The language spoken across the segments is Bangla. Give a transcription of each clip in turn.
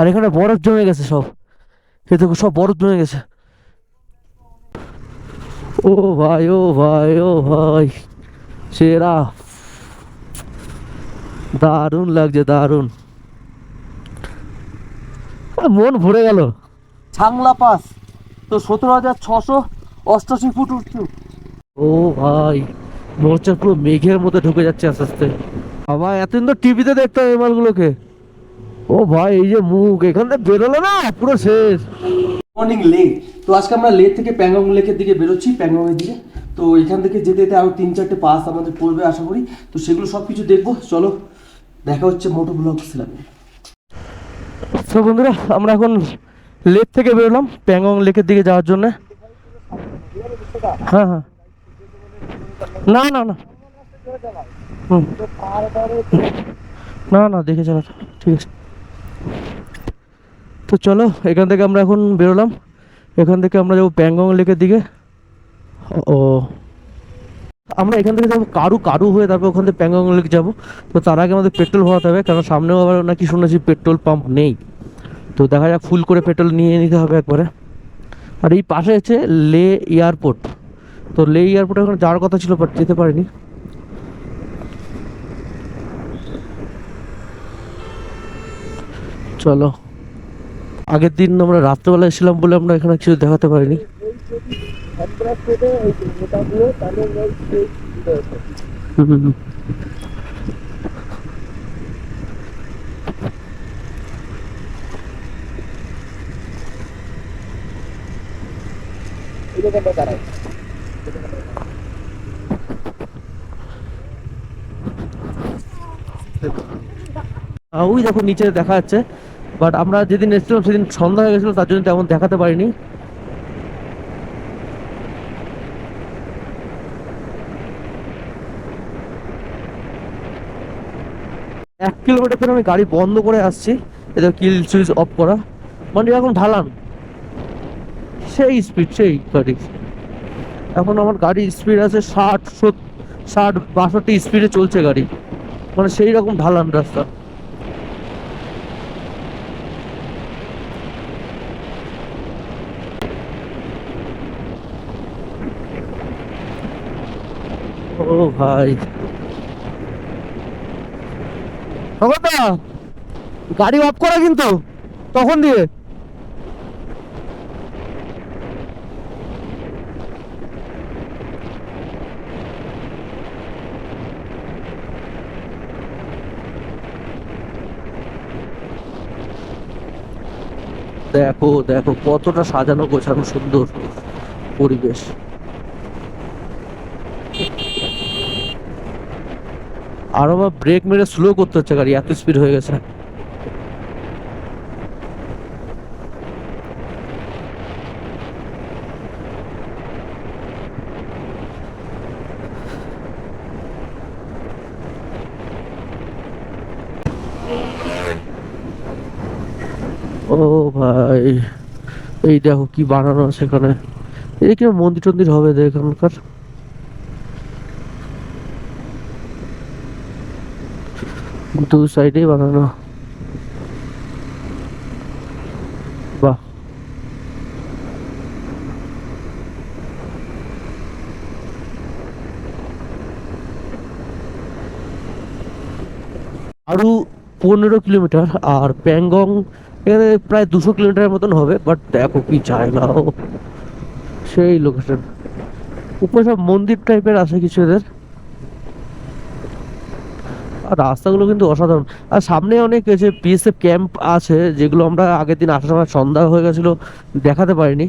আর এখানে বরফ জমে গেছে সব। এ দেখো সব বরফ জমে গেছে। ও ভাই ও ভাই ও ভাই সেরা। দারুণ লাগছে দারুণ। মন ভরে গেল। ছাংলা পাস তো সতেরো হাজার ছশো অষ্টাশি ফুট উঁচু। ও ভাই মোর্চা পুরো মেঘের মধ্যে ঢুকে যাচ্ছে আস্তে আস্তে। আমার এতদিন তো টিভিতে দেখতাম এই মালগুলোকে। ও ভাই এই যে মুখ এখান থেকে বেরোলো না? পুরো শেষ। মর্নিং লে তো আজকে আমরা লে থেকে প্যাংগং লেকের দিকে বেরোচ্ছি প্যাংগংয়ের দিকে। তো এখান থেকে যেতে যেতে আরও তিন চারটে পাস আমাদের পড়বে আশা করি। তো সেগুলো সব কিছু দেখব। চলো দেখা হচ্ছে মোটো ব্লগ ছিলাম তো বন্ধুরা আমরা এখন লেক থেকে বেরোলাম প্যাংগং লেকের দিকে যাওয়ার জন্য। হ্যাঁ হ্যাঁ। না না না। হুম। না না দেখে চালা। ঠিক আছে। তো চলো, এখান থেকে আমরা এখন বেরোলাম। এখান থেকে আমরা যাব প্যাংগং লেকের দিকে। ও আমরা এখান থেকে যাব কারু কারু হয়ে তারপর ওখান থেকে প্যাংগং লেক যাব। তো তার আগে আমাদের পেট্রোল ভরাতে হবে কারণ সামনেও আবার নাকি শুনেছি পেট্রোল পাম্প নেই। তো দেখা যাক, ফুল করে পেট্রোল নিয়ে নিতে হবে একবারে। আর এই পাশে আছে লে এয়ারপোর্ট। তো লে এয়ারপোর্টে ওখানে যাওয়ার কথা ছিল, বাট যেতে পারিনি। চলো। আগের দিন আমরা রাত্রেবেলা এসেছিলাম বলে আমরা এখানে কিছু দেখাতে পারিনি। ওই দেখো নিচে দেখা যাচ্ছে বাট আমরা যেদিন এসেছিলাম সেদিন সন্ধ্যা হয়ে গেছিল, তার জন্য তেমন দেখাতে পারিনি। এক কিলোমিটার ধরে আমি গাড়ি বন্ধ করে আসছি, এটা কিল সুইচ অফ করা। মানে এরকম ঢালান। সেই স্পিড সেই গাড়ি এখন আমার গাড়ি স্পিড আছে ষাট সত- ষাট, বাষট্টি স্পিডে চলছে গাড়ি। মানে সেই রকম ঢালান রাস্তা। ও ভাই। খবরদা গাড়ি অফ করা কিন্তু? তখন দিয়ে। দেখো দেখো, কতটা সাজানো গোছানো সুন্দর পরিবেশ। আর আমার ব্রেক মেরে স্লো করতে হচ্ছে গাড়ি, এত স্পিড হয়ে গেছে। ও ভাই, এই দেখো কি বানানো এখানে। এই কি মন্দির টন্দির হবে দেখ এখানকার। দু সাইডেই বানানো। বাহ। আরও পনেরো কিলোমিটার আর প্যাংগং এখানে প্রায় দুশো কিলোমিটারের মতন হবে বাট দেখো কি জায়গা ও সেই লোকেশন উপরে সব মন্দির টাইপের আছে কিছু এদের। রাস্তাগুলো কিন্তু অসাধারণ। আর সামনে অনেক যে পিএসএফ ক্যাম্প আছে, যেগুলো আমরা আগের দিন আসার সময় সন্ধ্যা হয়ে গেছিল, দেখাতে পারিনি।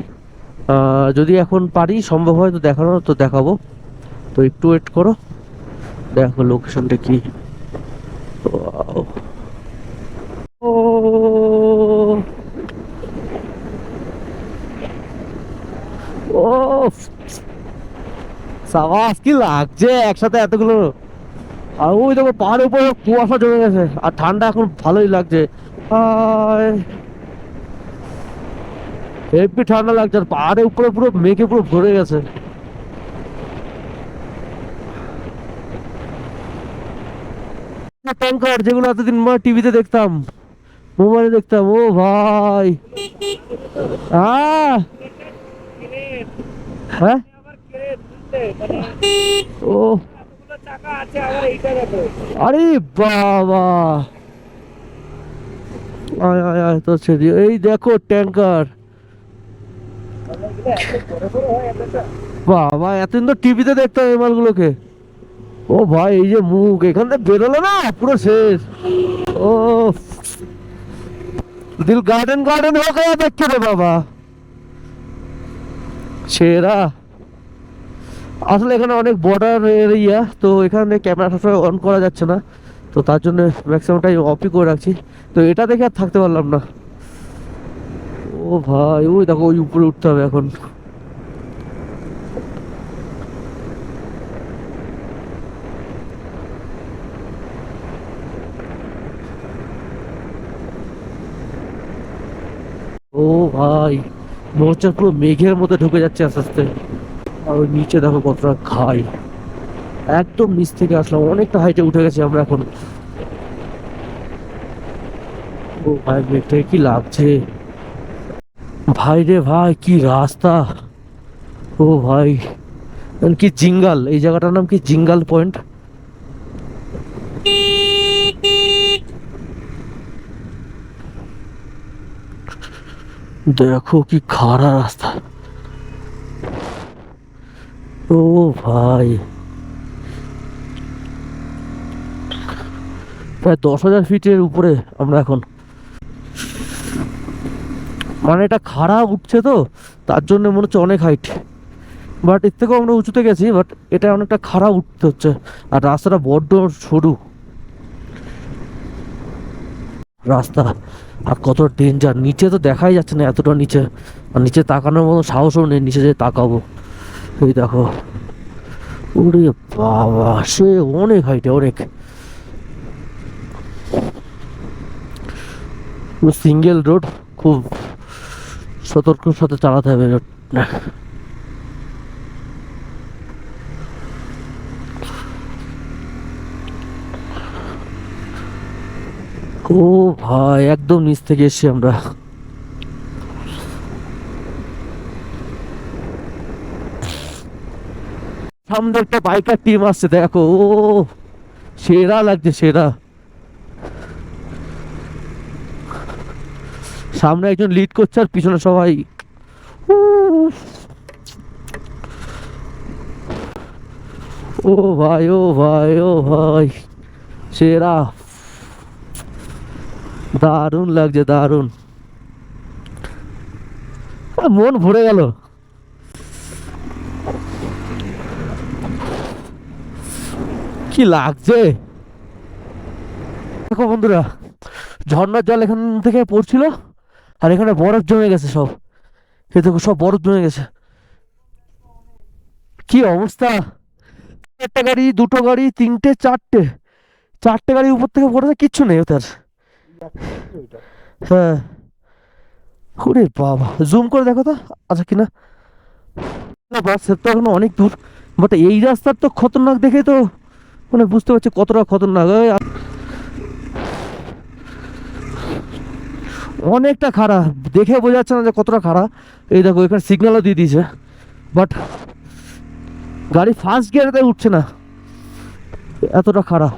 যদি এখন পারি, সম্ভব হয় তো দেখানো তো দেখাবো। তো একটু ওয়েট করো। দেখো লোকেশনটা কি. ও কি লাগছে? একসাথে এতগুলো আর ওই দেখো পাহাড়ের উপরে কুয়াশা জমে গেছে, আর ঠান্ডা এখন ভালোই লাগছে। হেভি ঠান্ডা লাগছে, আর পাহাড়ের উপরে পুরো মেঘে পুরো ভরে গেছে। ট্যাঙ্কার যেগুলো এতদিন টিভিতে দেখতাম, মোবাইলে দেখতাম, ও ভাই। হ্যাঁ? ও। আরে বাবা। আয় আয় আয় তো ছেড়ে এই দেখো, ট্যাঙ্কার। বাবা, এতদিন তো টিভিতে দেখতাম এই মালগুলোকে। ও ভাই, এই যে মুখ, এখান থেকে বেরোলো না, পুরো শেষ। ও। দিল গার্ডেন গার্ডেন হোক দেখছে রে বাবা। সেরা। আসলে এখানে অনেক বর্ডার এরিয়া তো এখানে ক্যামেরা সবসময় অন করা যাচ্ছে না। তো তার জন্য ম্যাক্সিমাম টাইম অফই করে রাখছি। তো এটা দেখে আর থাকতে পারলাম না। ও ভাই, ওই দেখো, ওই উপরে উঠতে হবে এখন। ও ভাই মনে পুরো মেঘের মতো ঢুকে যাচ্ছে আস্তে আস্তে। আর ওই নিচে দেখো কতটা খাই। একদম নিচ থেকে আসলাম, অনেকটা হাইটে উঠে গেছি আমরা এখন। ও ভাই মেঘটাকে কি লাগছে? ভাই রে ভাই, কি রাস্তা। ও ভাই কি জিঙ্গাল, এই জায়গাটার নাম কি জিঙ্গাল পয়েন্ট? দেখো কি খাড়া রাস্তা। ও ভাই। প্রায় দশ হাজার ফিটের উপরে আমরা এখন। মানে এটা খারাপ উঠছে তো, তার জন্য মনে হচ্ছে অনেক হাইট বাট এর থেকেও আমরা উঁচুতে গেছি বাট এটা অনেকটা খারাপ উঠতে হচ্ছে। আর রাস্তাটা বড্ড সরু। রাস্তা, আর কত ডেঞ্জার নিচে তো দেখাই যাচ্ছে না এতটা নিচে। আর নিচে তাকানোর মতো সাহসও নেই, নিচে যে তাকাবো। এই দেখো। ওরে বাবা, সে অনেক হাইটে অনেক। সিঙ্গেল রোড খুব সতর্কর সাথে চালাতে হবে রোড ও ভাই, একদম নিচ থেকে এসছি আমরা। সামনে একটা বাইকার টিম আসছে, দেখো, ও, সেরা লাগছে, সেরা। সামনে একজন লিড করছে আর পিছনে সবাই। ও ভাই ও ভাই ও ভাই, সেরা। দারুণ লাগছে, দারুণ। মন ভরে গেল। কি লাগছে? দেখো বন্ধুরা ঝর্নার জল এখান থেকে পড়ছিল, আর এখানে বরফ জমে গেছে সব। এ দেখো, সব বরফ জমে গেছে। কি অবস্থা? একটা গাড়ি, দুটো গাড়ি, তিনটে, চারটে। চারটে গাড়ি উপর থেকে পড়েছে কিচ্ছু নেই ওটার হ্যাঁ। ওরে বাবা জুম করে দেখো তো আচ্ছা কিনা? না, বাস তো এখনও অনেক দূর বাট এই রাস্তার তো খতরনাক দেখে তো মানে বুঝতে পারছি কতটা খতরনাক। অনেকটা খারাপ দেখে বোঝা যাচ্ছে না যে কতটা খারাপ এই দেখো, এখানে সিগন্যালও দিয়ে দিয়েছে। বাট গাড়ি ফার্স্ট গিয়ারে তাই উঠছে না। এতটা খারাপ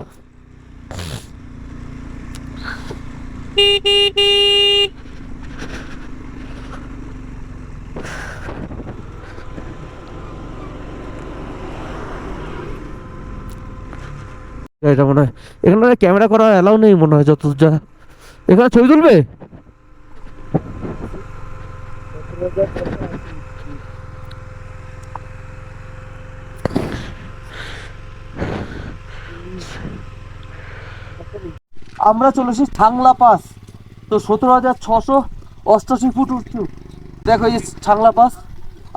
এটা মনে হয়, এখানে ক্যামেরা করা অ্যালাউ নেই মনে হয় যত যা এখানে ছবি তুলবে? আমরা চলে এসেছি ছাংলা পাস। তো সতেরো হাজার ছশো অষ্টাশি ফুট উঁচু। দেখো এই ছাংলা পাস।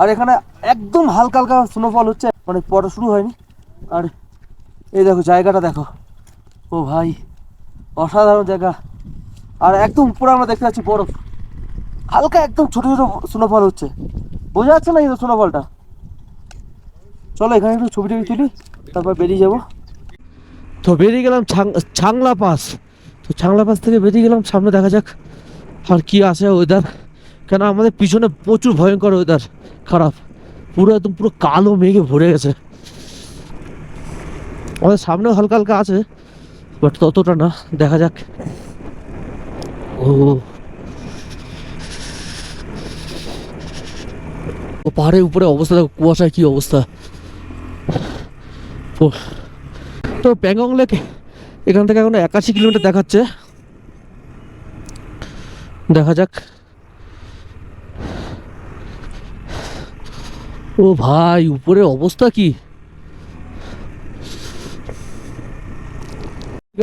আর এখানে একদম হালকা হালকা স্নোফল হচ্ছে। মানে পড়া শুরু হয়নি। আর এই দেখো, জায়গাটা দেখো। ও ভাই, অসাধারণ জায়গা। আর একদম উপরে আমরা দেখতে পাচ্ছি বরফ। হালকা একদম ছোট ছোট স্নোফল হচ্ছে। বোঝা যাচ্ছে না কিন্তু স্নোফলটা চলো, এখানে একটু ছবি টবি তুলি, তারপর বেরিয়ে যাব। তো বেরিয়ে গেলাম ছাংলা পাস। তো ছাংলা পাস থেকে বেরিয়ে গেলাম, সামনে দেখা যাক আর কি আছে ওয়েদার কেন, আমাদের পিছনে প্রচুর ভয়ঙ্কর ওয়েদার খারাপ। পুরো একদম পুরো কালো মেঘে ভরে গেছে। আমাদের সামনেও হালকা হালকা আছে বাট ততটা না, দেখা যাক। ও। পাহাড়ের উপরে অবস্থা, দেখো কুয়াশায় কি অবস্থা। তো প্যাংগং লেক, এখান থেকে এখন একাশি কিলোমিটার দেখাচ্ছে। দেখা যাক। ও ভাই, উপরে অবস্থা কি?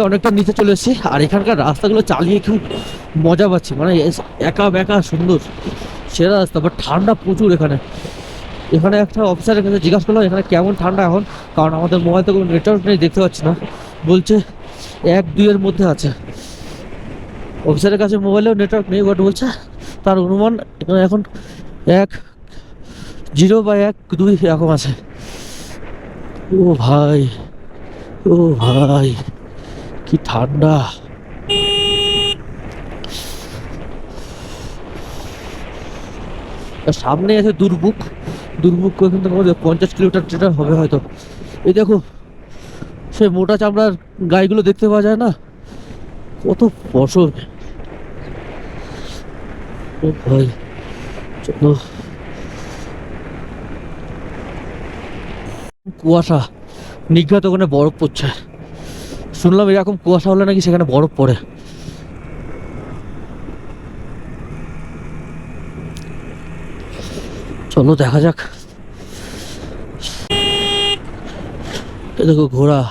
অনেকটা নিচে চলে এসেছি। আর এখানকার রাস্তাগুলো চালিয়ে খুব মজা পাচ্ছি। মানে একা বেকা সুন্দর, সেরা রাস্তা। বাট ঠান্ডা প্রচুর এখানে। এখানে একটা অফিসারের কাছে জিজ্ঞাসা করলাম, এখানে কেমন ঠান্ডা এখন? কারণ আমাদের মোবাইল তো কোনো নেটওয়ার্ক নেই, দেখতে পাচ্ছি না। বলছে, এক দুইয়ের মধ্যে আছে। অফিসারের কাছে মোবাইলেও নেটওয়ার্ক নেই বাট বলছে, তার অনুমান এখানে এখন এক জিরো বা এক দুই এরকম আছে। ও ভাই ও ভাই। কি ঠান্ডা। সামনে আছে দুর্ভুক দুর্ভুক পঞ্চাশ কিলোমিটার যেটা হবে হয়তো। এই দেখো সে মোটা চামড়ার গাইগুলো দেখতে পাওয়া যায় না? কত ফসল। ভাই কুয়াশা, নিঘাত ওখানে বরফ পড়ছে। শুনলাম এরকম কুয়াশা হলে নাকি সেখানে বরফ পড়ে। চলো দেখা যাক। দেখো ঘোড়া।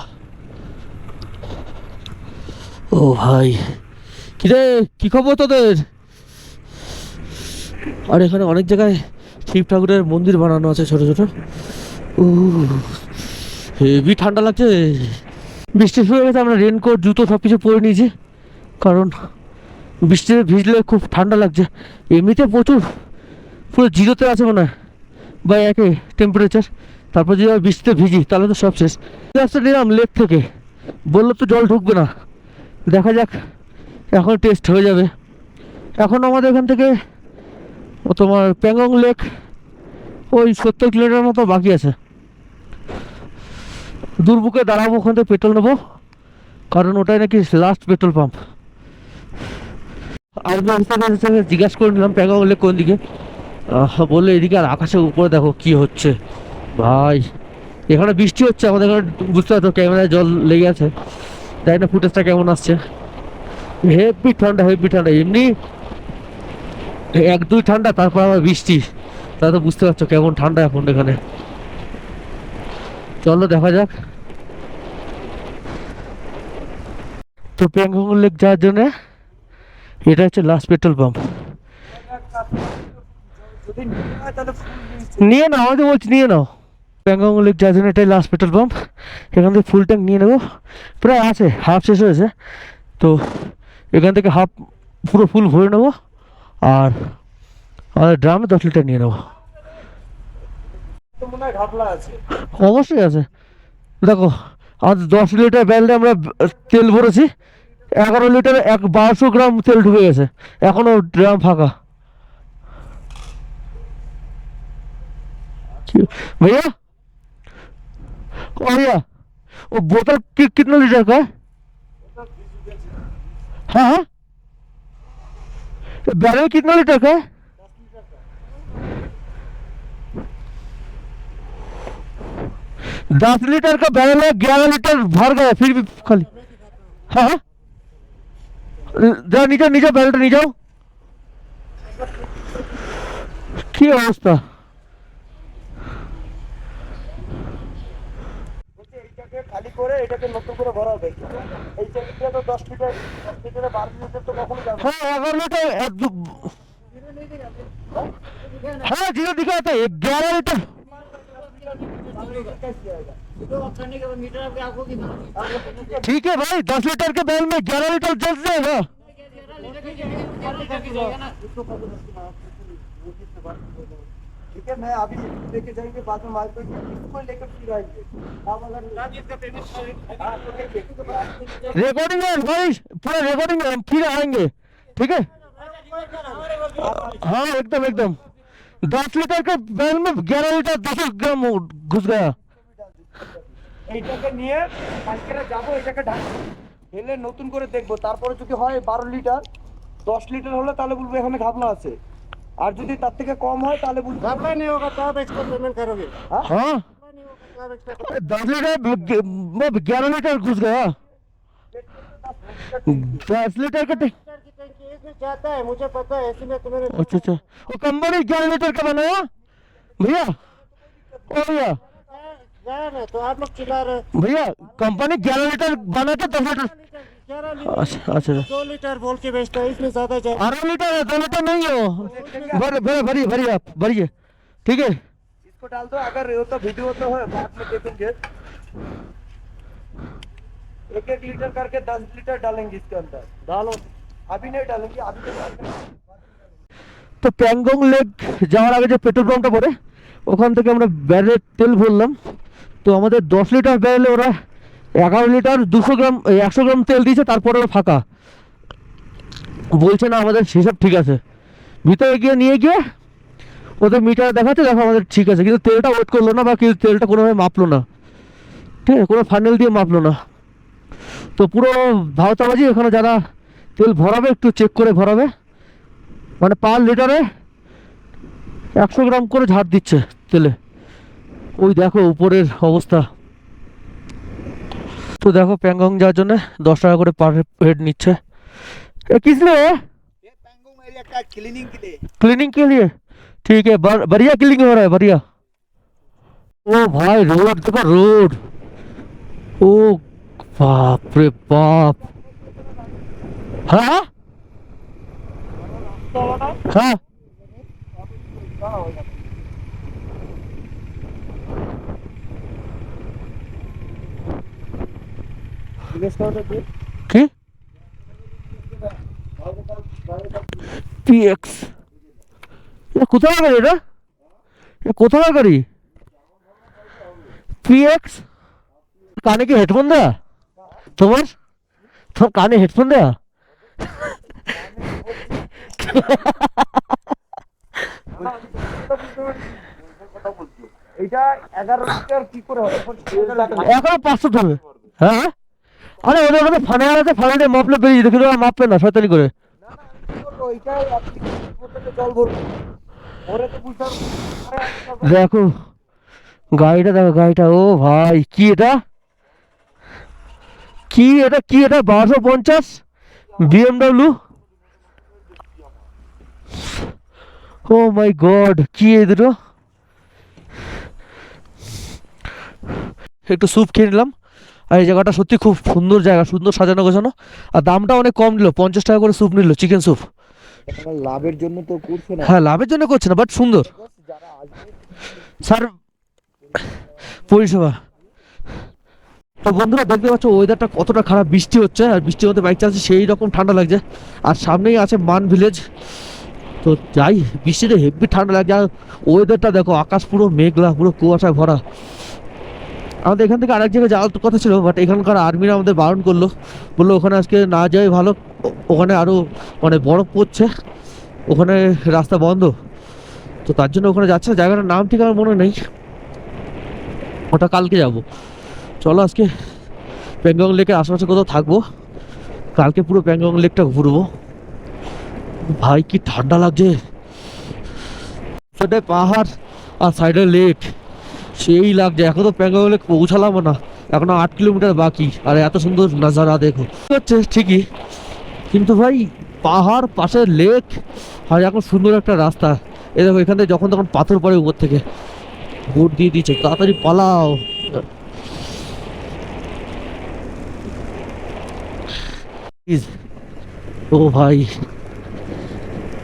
ও ভাই। কিরে, কি খবর তোদের? আর এখানে অনেক জায়গায় শিব ঠাকুরের মন্দির বানানো আছে ছোট ছোট। ও হেভি ঠান্ডা লাগছে। বৃষ্টি শুরু হয়ে গেছে, আমরা রেনকোট জুতো সব কিছু পরে নিয়েছি। কারণ বৃষ্টিতে ভিজলে খুব ঠান্ডা লাগছে। এমনিতে প্রচুর, পুরো জিরোতে আছে মনে হয়, বা একে টেম্পারেচার তারপর যদি বৃষ্টিতে ভিজি, তাহলে তো সব শেষ। রাস্তা নিলাম লেক থেকে। বলল তো জল ঢুকবে না। দেখা যাক, এখন টেস্ট হয়ে যাবে। এখন আমাদের এখান থেকে তোমার প্যাংগং লেক ওই সত্তর কিলোমিটার মতো বাকি আছে। দুর্বুকে দাঁড়াবো ওখান থেকে পেট্রোল নেব। কারণ ওটাই নাকি লাস্ট পেট্রোল পাম্প আর জিজ্ঞাসা করে নিলাম প্যাংগং লেক কোন দিকে। বলল এদিকে আর আকাশের উপরে দেখো কি হচ্ছে। ভাই, এখানে বৃষ্টি হচ্ছে আমাদের এখানে, বুঝতে পারছ ক্যামেরায় জল লেগে আছে। তাই না ফুটেজটা কেমন আসছে? হেভি ঠান্ডা হেভি ঠান্ডা, এমনি এক, দুই ঠান্ডা, তারপর আবার বৃষ্টি। তা তো বুঝতে পারছ কেমন ঠান্ডা এখন এখানে। চলো দেখা যাক। তো প্যাংগং লেক যাওয়ার জন্য এটা হচ্ছে লাস্ট পেট্রোল পাম্প নিয়ে নাও আমি তো বলছি নিয়ে নাও। প্যাংগং লেক যাওয়ার জন্য এটাই লাস্ট পেট্রোল পাম্প এখান থেকে ফুল ট্যাঙ্ক নিয়ে নেব। প্রায় আছে হাফ শেষ হয়েছে। তো এখান থেকে হাফ পুরো ফুল ভরে নেব। আর আমাদের ড্রামে দশ লিটার নিয়ে নেব। অবশ্যই আছে। দেখো আজ দশ লিটার ব্যালটা আমরা তেল ভরেছি এগারো লিটার এক বারোশো গ্রাম তেল ঢুকে গেছে এখনও ড্রাম ফাঁকা কি- भैया ओ भैया वो बोतल कि, कितना लीटर का है हाँ हाँ बैरल कितना लीटर का है दस लीटर का बैरल है ग्यारह लीटर भर गया फिर भी खाली हाँ हाँ যা নিচে নিচে ব্যারেলটা নিয়ে যাও কি অবস্থা এইটাকে খালি করে এটাকে নতুন করে ভরা হবে কিন্তু এই ট্যাঙ্কিটা তো দশ লিটার দশ লিটারে বারো লিটার তো কখনো যাবে না। हाँ अगर लीटर एक दो हाँ ठीक है भाई दस लीटर के बैल में ग्यारह लीटर जल जाएगा ठीक है मैं अभी लेके जाएँगे बाद में मार्केट में इसको लेकर फिर आएँगे। रिकॉर्डिंग है भाई पूरा रिकॉर्डिंग है हम फिर आएँगे ठीक है? हाँ एकदम एकदम। दस लीटर के बैल में ग्यारह लीटर दस ग्राम घुस गया এইটাকে নিয়ে কালকে যাবো এটাকে ঢাকবো ঢেলে নতুন করে দেখবো তারপরে যদি হয় বারো লিটার দশ লিটার হলে তাহলে বলবো এখানে ঘাবলা আছে আর যদি তার থেকে কম হয় তাহলে বলবো घपला नहीं होगा तो आप एक्स्ट्रा पेमेंट करोगे हाँ घपला नहीं होगा तो आप एक्स्ट्रा दस लीटर में ग्यारह लीटर घुस गया दस लीटर का जाता है मुझे पता है तुम्हें अच्छा अच्छा। वो कंपनी ग्यारह लीटर का बनाया? भैया? ओ भैया। तो आप लोग चिल्ला रहे भैया कंपनी ग्यारह लीटर बना के दस लीटर अच्छा अच्छा। दो लीटर बोल के बेचता है इसमें ज़्यादा लीटर है दो लीटर नहीं हो। भर भर भरिए भरिए आप भरिए। ठीक है? इसको डाल दो अगर वो तो वीडियो तो है बाद में देखेंगे। एक एक लीटर करके दस लीटर डालेंगे इसके अंदर। डालो। তো প্যাংগং লেক যাওয়ার আগে যে পেট্রোল পাম্পটা পড়ে, ওখান থেকে আমরা ব্যারেলের তেল ভরলাম। তো আমাদের দশ লিটার ব্যারেলে ওরা এগারো লিটার দুশো গ্রাম একশো গ্রাম তেল দিয়েছে, তারপরে ওরা ফাঁকা। বলছে, না, আমাদের সেসব ঠিক আছে। ভিতরে গিয়ে নিয়ে গিয়ে ওদের মিটার দেখাতে দেখো আমাদের ঠিক আছে। কিন্তু তেলটা ওয়েট করল না বা কিন্তু তেলটা কোনোভাবে মাপলো না। ঠিক আছে, কোনো ফাইনাল দিয়ে মাপলো না। তো পুরো ভাওতাবাজি এখানে যারা তেল ভরাবে একটু চেক করে ভরাবে মানে পার লিটারে একশো গ্রাম করে ঝাড় দিচ্ছে তেলে ওই দেখো উপরের অবস্থা তো দেখো প্যাংগং যাওয়ার জন্য দশ টাকা করে পার হেড নিচ্ছে এ किस लिए ये पैंगोंग एरिया का क्लीनिंग के लिए क्लीनिंग के लिए ठीक है बर, बढ़िया क्लीनिंग हो रहा है बढ़िया ओ भाई रोड देखो रोड ओ बाप रे बाप हाँ हाँ জিজ্ঞেস করো তো কি? পিএক্স এটা কোথায় গাড়ি এটা? এটা কোথায় গাড়ি? পিএক্স কানে কি হেডফোন দেয়া? তোমার? তোমার কানে হেডফোন দেয়া এইটা এগারো লিটার কি করে হবে পাঁচশো হ্যাঁ? আরে, ওদের ওখানে ফানে আছে ফানে মাপলে কিন্তু মাপবে না, শয়তানি করে। দেখো, গাড়িটা দেখো গাড়িটা, ও ভাই, কি এটা? কি এটা কি এটা, বারোশো পঞ্চাশ? বিএমডাব্লিউ ও মাই গড কি এ দুটো? একটু স্যুপ খেয়ে নিলাম। আর এই জায়গাটা সত্যি খুব সুন্দর জায়গা সুন্দর সাজানো গোছানো। আর দামটা অনেক কম নিল পঞ্চাশ টাকা করে স্যুপ নিল চিকেন স্যুপ লাভের জন্য তো করছে না। হ্যাঁ লাভের জন্য করছে না বাট সুন্দর। স্যার পরিষেবা। তো বন্ধুরা দেখতে পাচ্ছ ওয়েদারটা কতটা খারাপ বৃষ্টি হচ্ছে আর বৃষ্টির মধ্যে বাইক চালাচ্ছে সেই রকম ঠান্ডা লাগছে। আর সামনেই আছে মান ভিলেজ তো যাই, বৃষ্টিতে হেভি ঠান্ডা লাগছে আর ওয়েদারটা দেখো, আকাশ পুরো মেঘলা, পুরো কুয়াশায় ভরা। আমাদের এখান থেকে আরেক জায়গায় যাওয়ার কথা ছিল বাট এখানকার আর্মিরা আমাদের বারণ করল। বলল, ওখানে আজকে না যাওয়াই ভালো। ওখানে আরও মানে বরফ পড়ছে। ওখানে রাস্তা বন্ধ। তো তার জন্য ওখানে যাচ্ছে। জায়গাটার নাম ঠিক আমার মনে নেই। ওটা কালকে যাব। চলো আজকে প্যাংগং লেকের আশেপাশে কোথাও থাকব। কালকে পুরো প্যাংগং লেকটা ঘুরবো। ভাই, কি ঠান্ডা লাগছে? সেটাই পাহাড় আর সাইডে লেক, সেই লাগছে। এখন তো প্যাংগং লেক পৌঁছালামও না। এখনও আট কিলোমিটার বাকি, আর এত সুন্দর নাজারা দেখো। হচ্ছে? ঠিকই। কিন্তু ভাই, পাহাড়, পাশে লেক, আর এখন সুন্দর একটা রাস্তা। এ দেখো, এখান থেকে যখন তখন পাথর পড়ে উপর থেকে। বোট দিয়ে দিচ্ছে তাড়াতাড়ি পালাও. ও ভাই।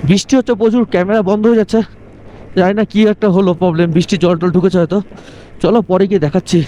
বৃষ্টি হচ্ছে প্রচুর, ক্যামেরা বন্ধ হয়ে যাচ্ছে। জানি না কী একটা হলো প্রবলেম বৃষ্টি জল টল ঢুকেছে হয়তো। চলো পরে গিয়ে দেখাচ্ছি।